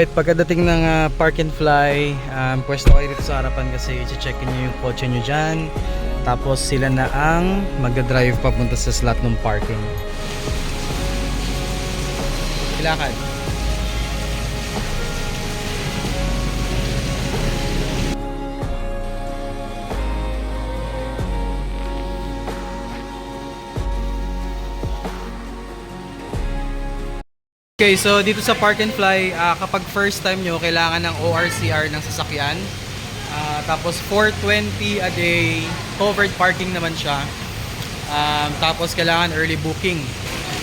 Alright, pagkadating ng ah, park and fly, um, pwesto kayo dito sa harapan kasi i-check nyo yung kotse nyo dyan. Tapos sila na ang magdadrive papunta sa slot ng parking. Ilakad. Okay, so dito sa Park and Fly, ah, kapag first time nyo, kailangan ng ORCR ng sasakyan. Ah, tapos 420 a day, covered parking naman siya. Um, tapos kailangan early booking.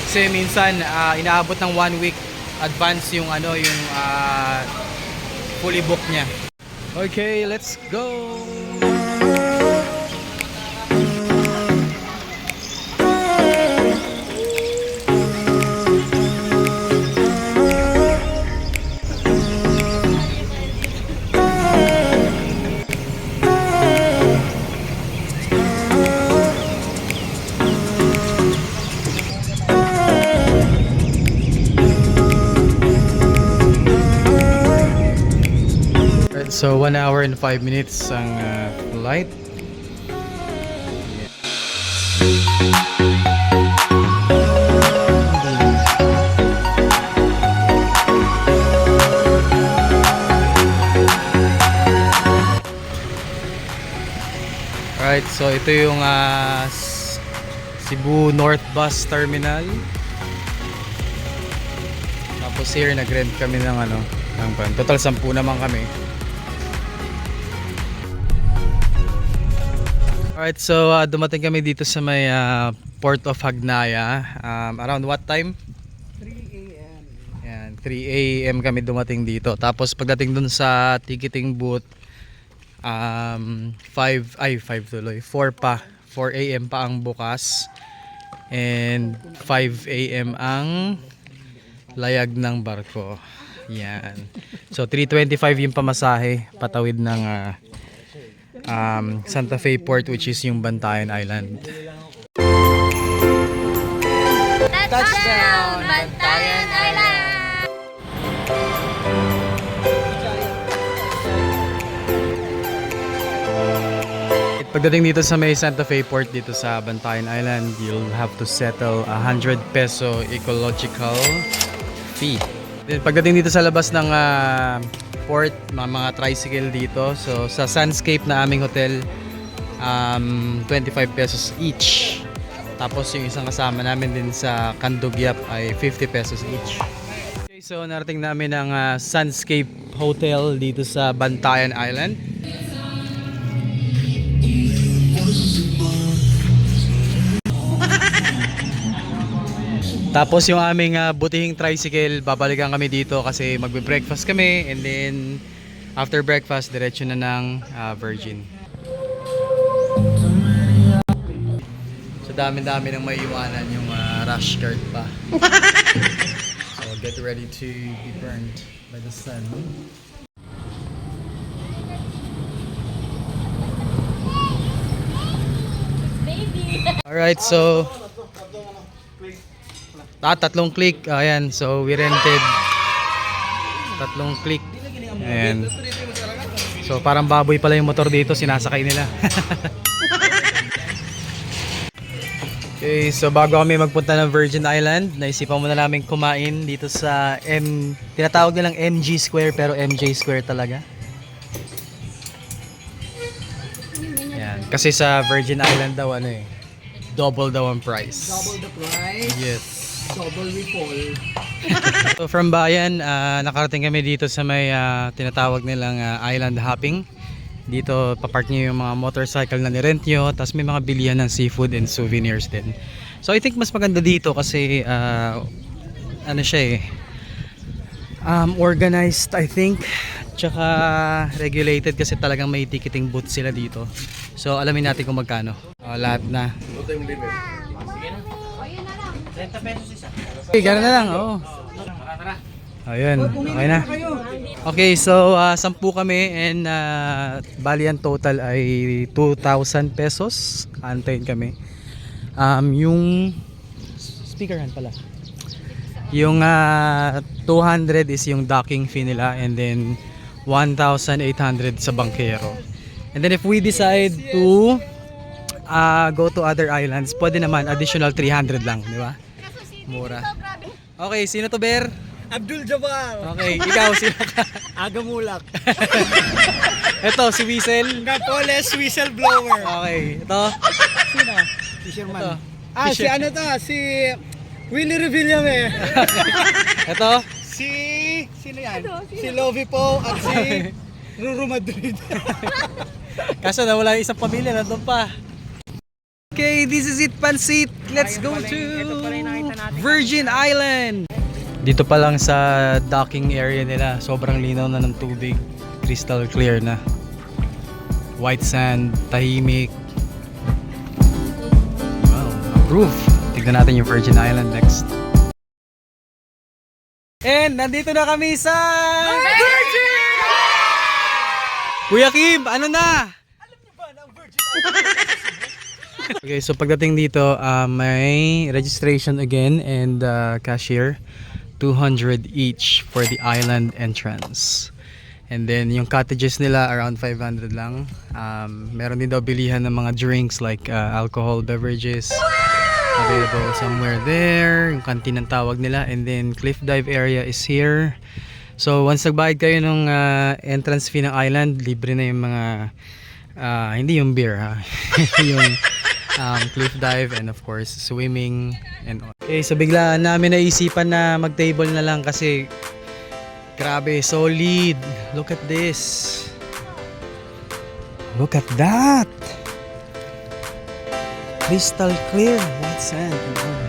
Kasi minsan ah, inaabot ng one week advance yung ano yung ah, fully book niya. Okay, let's go. So 1 hour and 5 minutes ang ah, flight. Right, so ito yung S- Cebu North Bus Terminal. Tapos here nag-rent kami ng ano, ng van. Total 10 naman kami. Alright, so ah, dumating kami dito sa may ah, Port of Hagnaya. Um, around what time? 3 a.m. Yan, 3 a.m. kami dumating dito. Tapos pagdating dun sa ticketing booth, um, 5, ay 5 tuloy, 4 pa. 4 a.m. pa ang bukas. And 5 a.m. ang layag ng barko. Yan. So 325 yung pamasahe patawid ng ah, um, Santa Fe Port which is yung Bantayan Island. Touchdown! Bantayan Island! Pagdating dito sa may Santa Fe Port dito sa Bantayan Island, you'll have to settle a 100 peso ecological fee. Pagdating dito sa labas ng ah, port, mga, mga tricycle dito. So sa Sunscape na aming hotel, um, 25 pesos each. Tapos yung isang kasama namin din sa Candugyap ay 50 pesos each. Okay, so narating namin ang ah, Sunscape Hotel dito sa Bantayan Island. Tapos yung aming ah, butihing tricycle, babalikan kami dito kasi magbe-breakfast kami and then after breakfast, diretso na ng ah, Virgin. So dami-dami nang may iwanan yung ah, rush cart pa. so get ready to be burned by the sun. Alright, so Ah, tatlong click. Ayan, so we rented tatlong click. Ayan. So parang baboy pala yung motor dito, sinasakay nila. okay, so bago kami magpunta ng Virgin Island, naisipan muna namin kumain dito sa M, tinatawag nilang MG Square pero MJ Square talaga. Ayan, kasi sa Virgin Island daw ano eh, double daw ang price. Double the price. Yes. Double refall. So from Bayan, ah, nakarating kami dito sa may ah, tinatawag nilang ah, island hopping. Dito papark nyo yung mga motorcycle na nirent nyo, tapos may mga bilihan ng seafood and souvenirs din. So I think mas maganda dito kasi ah, ano siya eh, um, organized I think, tsaka regulated kasi talagang may ticketing booth sila dito. So alamin natin kung magkano. Ah, lahat na. Okay, gano'n na lang, oo. Ayun, okay na. Okay, so uh, sampu kami and uh, bali ang total ay 2,000 pesos. Antayin kami. Um, yung speakerhan pala. Yung ah, 200 is yung docking fee nila and then 1,800 sa Bankero. And then if we decide to ah, go to other islands, pwede naman additional 300 lang, di ba? Mura. Okay, sino to Bear? Abdul Jabbar. Okay, ikaw sino ka? Agamulak. Ito, si Wiesel. Napoles whistleblower. Okay, ito. Sino? Fisherman. Ito. Ah, si Fisher- ano to? Si Willie Revillame. Ito. si... Sino yan? Si Lovie Poe at si Ruru Madrid. Kaso nawala yung isang pamilya, nandun pa. Okay, this is it, Pansit. Let's go to Virgin Island. Dito pa lang sa docking area nila, sobrang linaw na ng tubig. Crystal clear na. White sand, tahimik. Wow, approve. Tignan natin yung Virgin Island next. And nandito na kami sa Virgin! Kuya Kim, ano na? Okay, so pagdating dito, uh, may registration again and uh, cashier. 200 each for the island entrance. And then yung cottages nila around 500 lang. Um, meron din daw bilihan ng mga drinks like uh, alcohol beverages available somewhere there. Yung canteen ang tawag nila. And then cliff dive area is here. So once nagbayad kayo ng uh, entrance fee ng island, libre na yung mga ah, hindi yung beer ha. yung um, cliff dive and of course swimming and all. Okay, so biglaan namin naisipan na mag-table na lang kasi grabe, solid. Look at this. Look at that. Crystal clear, white sand. and all.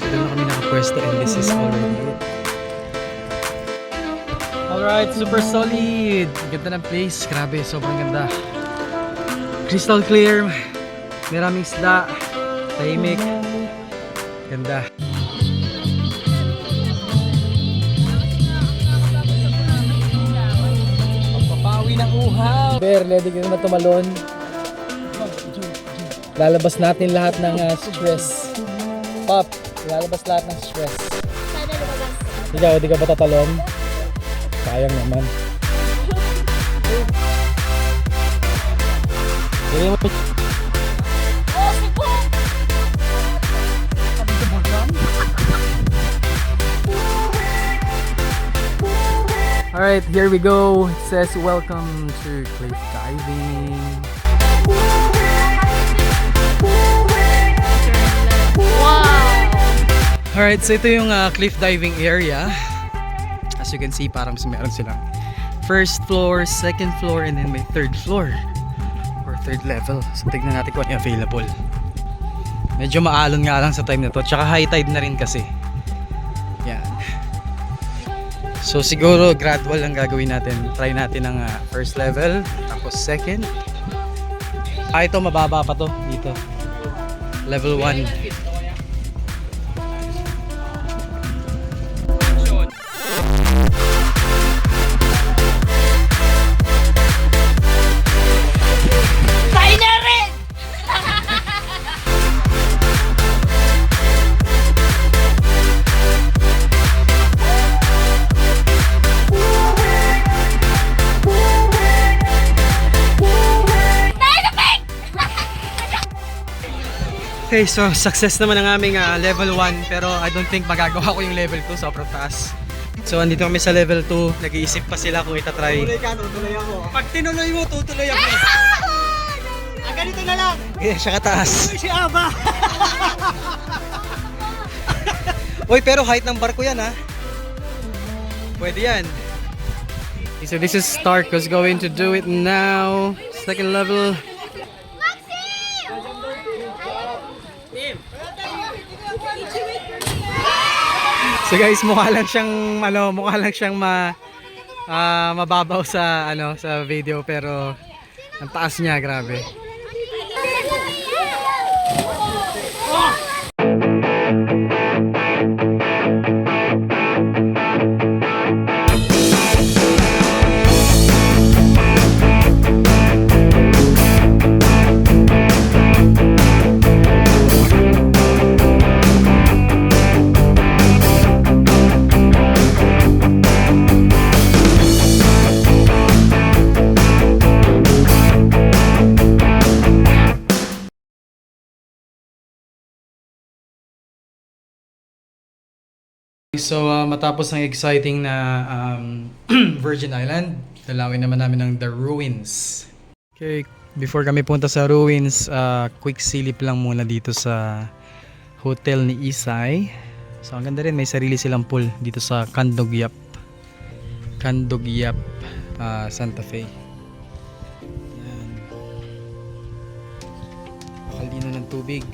So doon na kami nakapwesto and this is already it. Alright, super solid. Ganda ng place. Grabe, sobrang ganda. Crystal clear. Maraming isda. Tahimik. Ganda. Pagpapawi ng uhaw. Bear, ready ka na tumalon. Lalabas natin lahat ng uh, stress. Pop, lalabas lahat ng stress. Sana lumabas. Ikaw, di ka ba tatalon? Sayang naman. Mo Alright, here we go. It says welcome to cliff diving. Wow! Alright, so ito yung uh, cliff diving area. As you can see, parang meron silang first floor, second floor, and then may third floor. Or third level. So tignan natin kung ano available. Medyo maalon nga lang sa time na to. Tsaka high tide na rin kasi. So siguro gradual lang gagawin natin. Try natin ang uh, first level, tapos second. Ah, ito mababa pa to dito. Level 1. Okay, so success naman ang aming ah, level 1 pero I don't think magagawa ko yung level 2, sobrang taas. So andito kami sa level 2, nag-iisip pa sila kung itatry. Tuloy ka, tutuloy ako. Pag tinuloy mo, tutuloy ako. Ah, ganito na lang. Kaya siya kataas. Si Aba. Uy, pero height ng barko yan ha. Pwede yan. So this is Stark who's going to do it now. Second level. So guys, mukha lang siyang ano, mukha lang siyang ma ah, mababaw sa ano sa video pero ang taas niya, grabe. So uh, matapos ng exciting na um, Virgin Island, dalawin naman namin ng The Ruins. Okay, before kami punta sa Ruins, uh, quick silip lang muna dito sa hotel ni Isay. So ang ganda rin, may sarili silang pool dito sa Candogyap. Candogyap, uh, Santa Fe. Yan. Makalino ng tubig.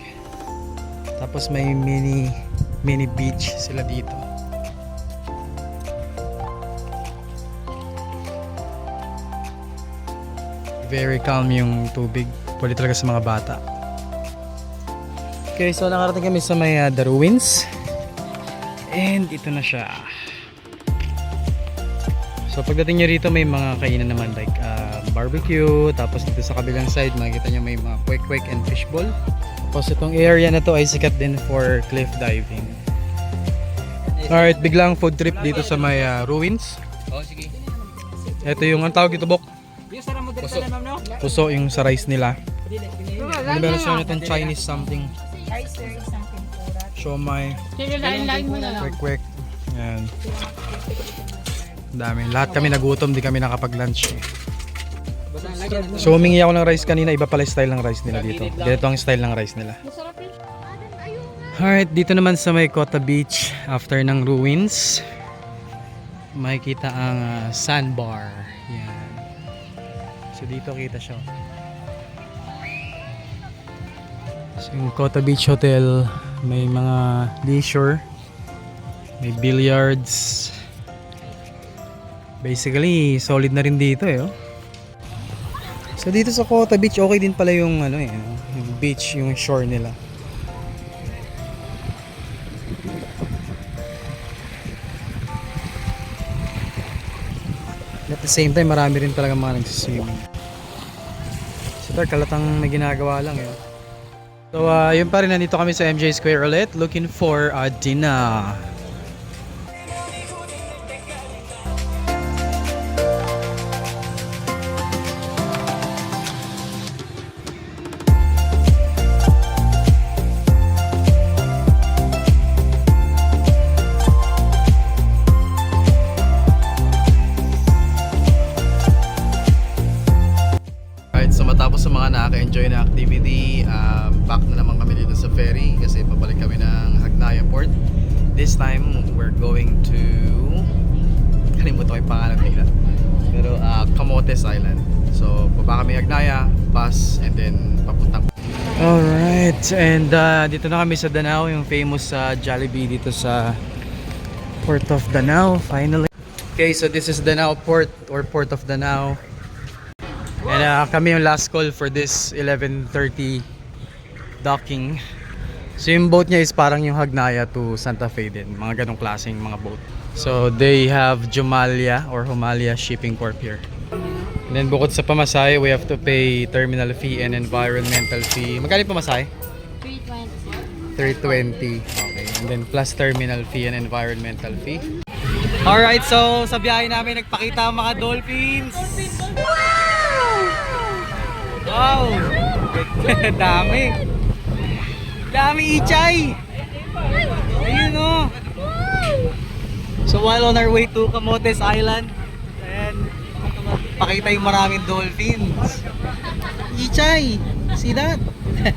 Tapos may mini mini beach sila dito. Very calm yung tubig. Pwede talaga sa mga bata. Okay, so nakarating kami sa may uh, The Ruins. And ito na siya. So pagdating nyo rito may mga kainan naman like uh, barbecue. Tapos dito sa kabilang side makikita nyo may mga kwek-kwek and fishball. Tapos itong area na to ay sikat din for cliff diving. Alright, biglang food trip dito sa may uh, ruins. Oh, sige. Ito yung ang tawag dito bok. Puso. Puso yung sa rice nila. Ano meron siya itong Chinese something. Na lang. kwek-kwek. Yan. Ang Dami. Lahat kami nagutom, di kami nakapag-lunch. So humingi ako ng rice kanina, iba pala yung style ng rice nila dito. Ganito ang style ng rice nila. Alright, dito naman sa may Kota Beach, after ng ruins, makikita ang ah, sandbar. Yan. Dito kita siya. So yung Kota Beach Hotel, may mga leisure, may billiards. Basically, solid na rin dito eh. Oh. So dito sa Kota Beach, okay din pala yung ano eh, yung beach, yung shore nila. At the same time, marami rin talaga mga nagsiswimming. Dark, kalatang may ginagawa lang yun. So, uh, yun pa rin, nandito kami sa MJ Square ulit, looking for a dinner. Uh, Camotes Island. So, baba kami Hagnaya, bus, and then papuntang... Alright, and uh, dito na kami sa Danao, yung famous sa Jollibee dito sa Port of Danao, finally. Okay, so this is Danao Port or Port of Danao. And uh, kami yung last call for this 11.30 docking. So yung boat niya is parang yung Hagnaya to Santa Fe din. Mga ganong klaseng mga boat. So they have Jumalia or Humalia Shipping Corp here. And then bukod sa pamasahe, we have to pay terminal fee and environmental fee. Magkano pamasahe? 320. Okay. And then plus terminal fee and environmental fee. Alright, so sa biyahe namin nagpakita ang mga dolphins. Wow! Dami! Dami ichay! Ayun o! So while on our way to Camotes Island, pakita yung maraming dolphins. Ichay! See that?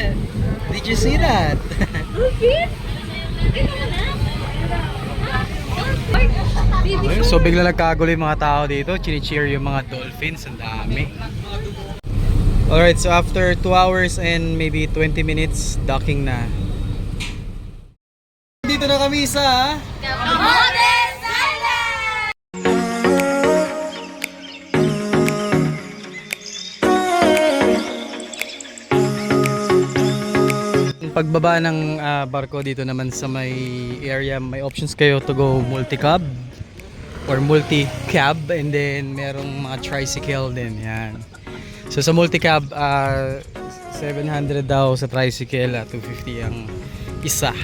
Did you see that? So bigla nagkagulo yung mga tao dito, chini-cheer yung mga dolphins, ang dami. Alright, so after 2 hours and maybe 20 minutes, docking na. Dito na kami sa... Camotes Pagbaba ng ah, barko dito naman sa may area, may options kayo to go multi-cab or multi-cab and then merong mga tricycle din, yan. So sa multi-cab, ah, 700 daw sa tricycle, at 250 ang isa.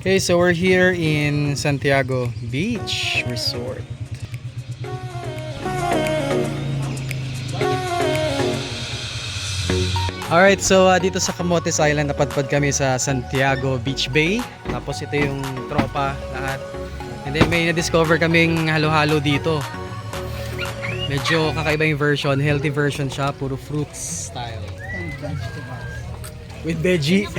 Okay, so we're here in Santiago Beach Resort. Alright, so uh, dito sa Camotes Island, napadpad kami sa Santiago Beach Bay. Tapos ito yung tropa, lahat And then may na-discover kaming halo-halo dito. Medyo kakaiba yung version. Healthy version siya. Puro fruits style. And vegetables. With veggie.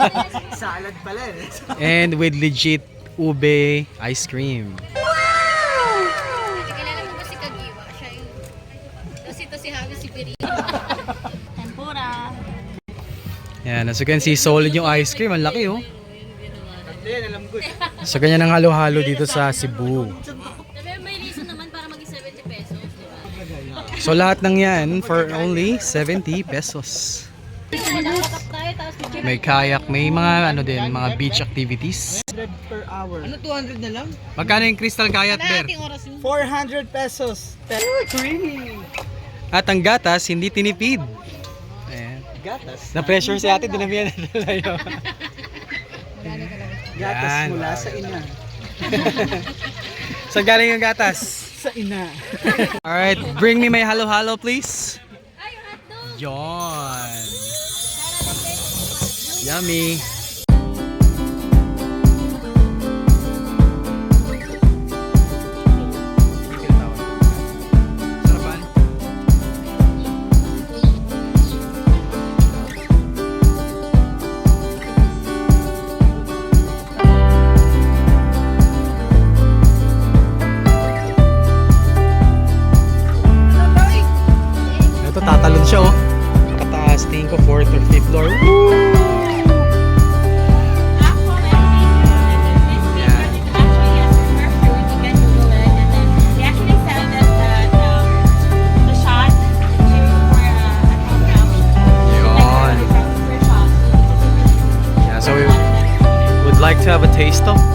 Salad pala eh. and with legit ube ice cream. Yan, as you can see, solid yung ice cream. Ang laki oh. So, ganyan ang halo-halo dito sa Cebu. May reason naman para maging 70 pesos, di ba? So, lahat ng yan for only 70 pesos. May kayak, may mga ano din, mga beach activities. 100 per hour. Ano 200 na lang? Magkano yung crystal kayak, Ber? Ating oras yun. 400 pesos. Creamy. At ang gatas, hindi tinipid. Gatas. Na-pressure si ate, dinamihan na tayo. Gatas Yan. mula sa ina. Saan galing yung gatas? Sa ina. Alright, bring me my halo-halo, please. Ay, hotdog! Yon. Yummy. Yun.